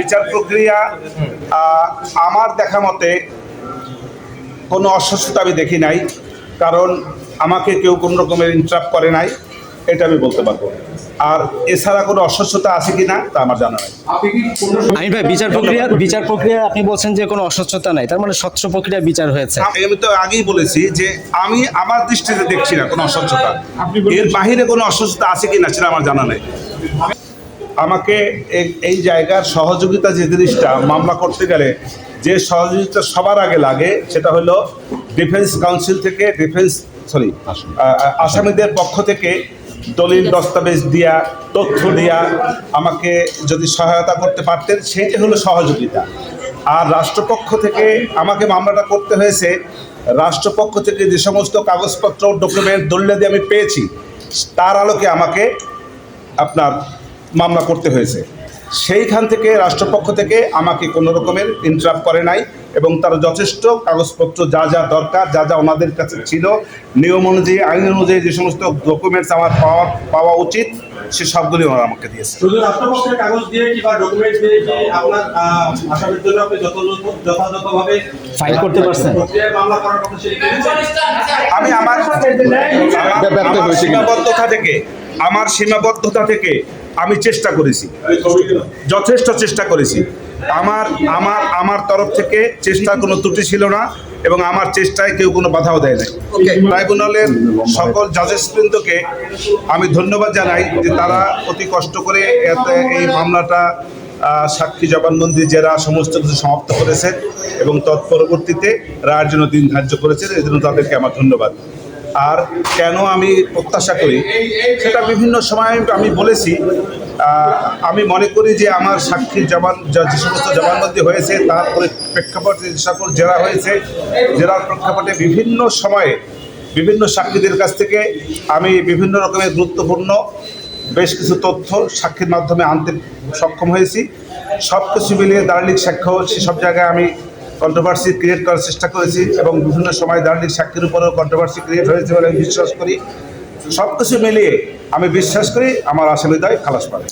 বিচার প্রক্রিয়া আমার দেখা মতে কোনো অস্বস্থতা আমি দেখি নাই কারণ আমাকে কেউ কোনো রকমের ইন্টারাপ করে নাই এটা আমি বলতে পারব। আর এছাড়া কোনো অস্বস্থতা আছে কি না তা আমার জানা নাই। আইন ভাই বিচার প্রক্রিয়া বিচার প্রক্রিয়া আপনি বলছেন যে কোনো অস্বচ্ছতা নাই তার মানে স্বচ্ছ প্রক্রিয়া বিচার হয়েছে। আমি আমি তো আগেই বলেছি যে আমি আমার দৃষ্টিতে দেখছি না কোনো অস্বচ্ছতা। এর বাহিরে কোনো অস্বচ্ছতা আছে কি না সেটা আমার জানা নেই। আমাকে এই- এই জায়গার সহযোগিতা যে জিনিসটা মামলা করতে গেলে যে সহযোগিতা সবার আগে লাগে সেটা হলো ডিফেন্স কাউন্সিল থেকে ডিফেন্স সরি আসামিদের পক্ষ থেকে দলিল দস্তাবেজ দিয়া তথ্য দিয়া আমাকে যদি সহায়তা করতে পারতেন সেটা হলো সহযোগিতা। আর রাষ্ট্রপক্ষ থেকে আমাকে মামলাটা করতে হয়েছে রাষ্ট্রপক্ষ থেকে যে সমস্ত কাগজপত্র ডকুমেন্ট দলিলাদি আমি পেয়েছি তার আলোকে আমাকে আপনার মামলা করতে হয়েছে সেইখান থেকে রাষ্ট্রপক্ষ থেকে আমাকে কোনো রকমের ইন্টারাপ্ট করে নাই এবং তারা যথেষ্ট কাগজপত্র যা যা দরকার যা যা ওনাদের কাছে ছিল নিয়ম অনুযায়ী আইন অনুযায়ী যে সমস্ত ডকুমেন্টস আমার পাওয়া পাওয়া উচিত সে সবগুলি ওনারা আমাকে দিয়েছে শুধু রাষ্ট্রপক্ষের কাগজ দিয়ে কিংবা ডকুমেন্ট দিয়ে কি আপনার আহ, আসামির জন্য আপনি যথাযথ যথাযথভাবে ফাইল করতে পারছেন? প্রক্রিয়ায় মামলা করার কথা সেটি করেছেন? আমি আমার সীমাবদ্ধতা থেকে আমার সীমাবদ্ধতা থেকে আমি চেষ্টা করেছি। যথেষ্ট চেষ্টা করেছি। আমার আমার আমার তরফ থেকে চেষ্টার কোনো ত্রুটি ছিল না এবং আমার চেষ্টায় কেউ কোনো বাধাও দেয় নাই। ট্রাইব্যুনালের সকল জাজেস বৃন্দকে আমি ধন্যবাদ জানাই যে তারা অতি কষ্ট করে এত- এই মামলাটা সাক্ষী জবানবন্দি জেরা সমস্ত কিছু সমাপ্ত করেছেন এবং তৎপরবর্তীতে রায়ের জন্য দিন ধার্য করেছেন এই জন্য তাদেরকে আমার ধন্যবাদ। আর কেন আমি প্রত্যাশা করি, সেটা বিভিন্ন সময় আমি বলেছি। আমি মনে করি যে আমার সাক্ষীর জবান, যা- সমস্ত জবানবন্দি হয়েছে, তার পরে- প্রেক্ষাপটে যে সকল জেরা হয়েছে, জেরার প্রেক্ষাপটে বিভিন্ন সময়ে বিভিন্ন সাক্ষীদের কাছ থেকে আমি বিভিন্ন রকমের গুরুত্বপূর্ণ বেশ কিছু তথ্য সাক্ষীর মাধ্যমে আনতে সক্ষম হয়েছি। সব কিছু মিলিয়ে দার্লিক সাক্ষ্য সব জায়গায় আমি কন্ট্রোভার্সি ক্রিয়েট করার চেষ্টা করেছি এবং বিভিন্ন সময় দার্লিক সাক্ষীর উপরেও কন্ট্রোভার্সি ক্রিয়েট হয়েছে বলে আমি বিশ্বাস করি। সব কিছু মিলিয়ে আমি বিশ্বাস করি আমার আসামিদায় খালাস পাবে।